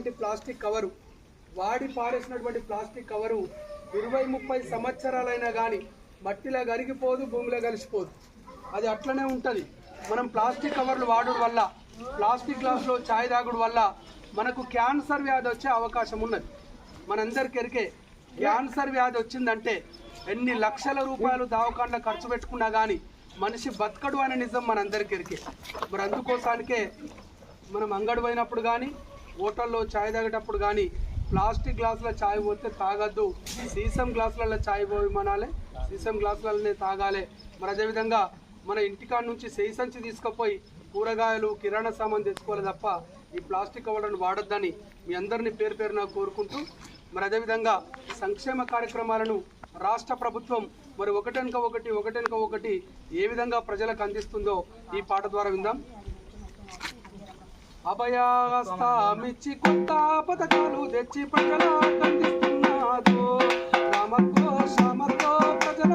వాడినటువంటి plastic cover వాడి పారేసినటువంటి plastic cover ఇరవై ముప్పై సంవత్సరాలైనా కానీ మట్టిలో కరిగిపోదు భూమిలో కలిసిపోదు. అది అట్లనే ఉంటుంది. మనం ప్లాస్టిక్ కవర్లు వాడడం వల్ల ప్లాస్టిక్ గ్లాసులో ఛాయ్ తాగుడు వల్ల మనకు క్యాన్సర్ వ్యాధి వచ్చే అవకాశం ఉన్నది. మనందరికెరికే క్యాన్సర్ వ్యాధి వచ్చిందంటే ఎన్ని లక్షల రూపాయలు దవాఖానలో ఖర్చు పెట్టుకున్నా కానీ మనిషి బతకడు అనే నిజం మనందరికెరికే మరి అందుకోసానికే మనం అంగడి పోయినప్పుడు కానీ హోటల్లో ఛాయ్ తాగేటప్పుడు కానీ ప్లాస్టిక్ గ్లాసుల ఛాయ్ పోతే తాగద్దు. సీసం గ్లాసులలో ఛాయ్ పోయి సీసం గ్లాసులనే తాగాలి. మరి అదేవిధంగా మన ఇంటికాడ నుంచి సీసంచి తీసుకుపోయి కూరగాయలు కిరాణా సామాన్ తెచ్చుకోవాలి తప్ప ఈ ప్లాస్టిక్ కవర్లను వాడొద్దని మీ అందరినీ పేరు పేరున కోరుకుంటూ మరి అదేవిధంగా సంక్షేమ కార్యక్రమాలను రాష్ట్ర ప్రభుత్వం మరి ఒకటెనక ఒకటి ఒకటెనక ఒకటి ఏ విధంగా ప్రజలకు అందిస్తుందో ఈ పాట ద్వారా విందాం. అభయాస్తామిచ్చి కొత్త పథకాలు తెచ్చి ప్రజల కందిస్తున్నాదో రామకో శ్రమతో ప్రజల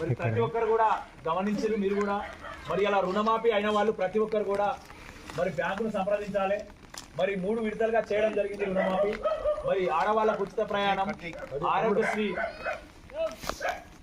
మరి ప్రతి ఒక్కరు కూడా గమనించారు మీరు కూడా. మరి అలా రుణమాఫీ అయిన వాళ్ళు ప్రతి ఒక్కరు కూడా మరి బ్యాంకును సంప్రదించాలి. మరి మూడు విడతలుగా చేయడం జరిగింది రుణమాఫీ. మరి ఆడవాళ్ళకు ఉచిత ప్రయాణం. ఆరోగ్యశ్రీ.